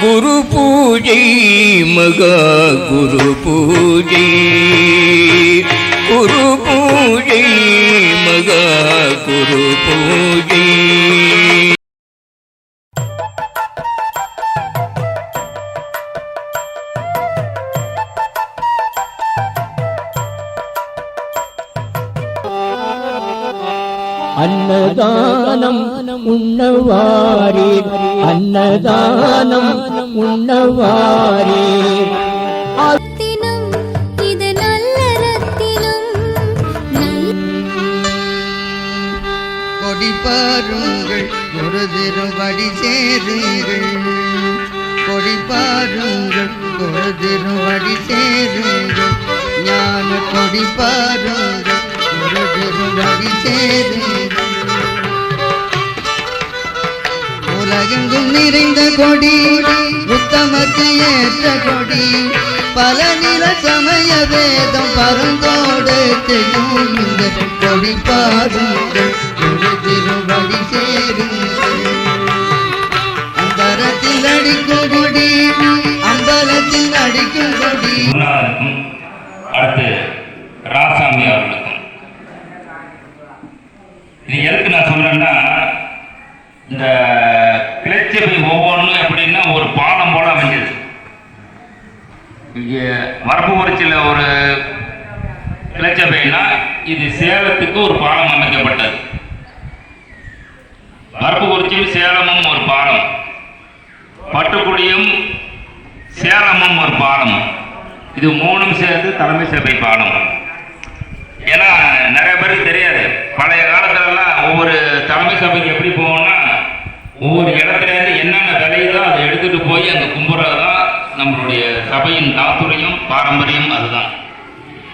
குரு பூஜை மகா குரு பூஜை. குரு பூஜை மகா குரு பூஜை. அன்னதானம் உண்ணவாரீர் அன்னதானம் உண்ணவாரீர் பாருங்கள் ஒரு திருவடி சேருங்கள். கொடி பாருங்கள் ஒரு திருவடி சேருங்கள். அகங்கும் நிறைந்த கொடி உத்தமக்கு ஏற்ற கொடி. பல நில சமய வேதம் பரந்தோடு செய்யும் இந்த கொடி பாருங்கள் ஒரு திருவடி சேருங்கள் அந்தரத்தில் அடிக்கும் கொடி அம்பலத்தில் அடிக்கும் கொடி. அடுத்து ராசாமி அவர்களுக்கும். இது எதுக்கு நான் சொல்றேன்னா இந்த கிளைச்சபை ஒவ்வொன்றும் எப்படின்னா ஒரு பாலம் போல அமைஞ்சது. இங்கே வரப்புக்குறிச்சியில் ஒரு கிளைச்சபைனா இது சேலத்துக்கு ஒரு பாலம் அமைக்கப்பட்டது. வரப்புக்குறிச்சியும் சேலமும் ஒரு பாலம் பட்டுக்குடியும் சேலமும் ஒரு பாலம். இது மூணும் சேர்த்து தலைமை சபை பாலம். ஏன்னா நிறைய பேருக்கு தெரியாது. பழைய காலத்துலலாம் ஒவ்வொரு தலைமை சபைக்கு எப்படி போகணும்னா ஒவ்வொரு இடத்துல இருந்து என்னென்ன விளையுதோ அதை எடுத்துட்டு போய் அங்கே கும்புறது தான் நம்மளுடைய சபையின் தாத்துரையும் பாரம்பரியம் அதுதான்.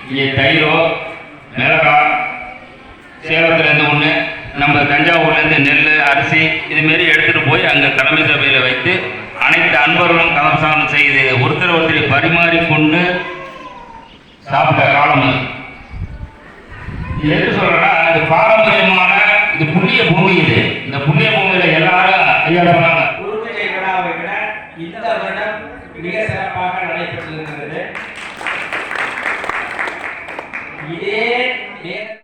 இங்கே தயிரோ மிளகா சேலத்துலேருந்து ஒன்று நம்ம தஞ்சாவூர்லேருந்து நெல் அரிசி இதுமாரி எடுத்துகிட்டு போய் அங்கே தலைமை சபையில் வைத்து அனைத்து அன்பர்களும் கலம்சாரம் செய்து ஒருத்தர் ஒருத்தரை பரிமாறிக்கொண்டு சாப்பிட்ட காலம் எது சொல்கிறேன்னா இது பாரம்பரியமான இது புண்ணிய பூமி இது. இந்த புண்ணிய செய்யப்படாத உறுப்புச்சை விழாவை விட இந்த வருடம் மிக இதே நேரத்தில்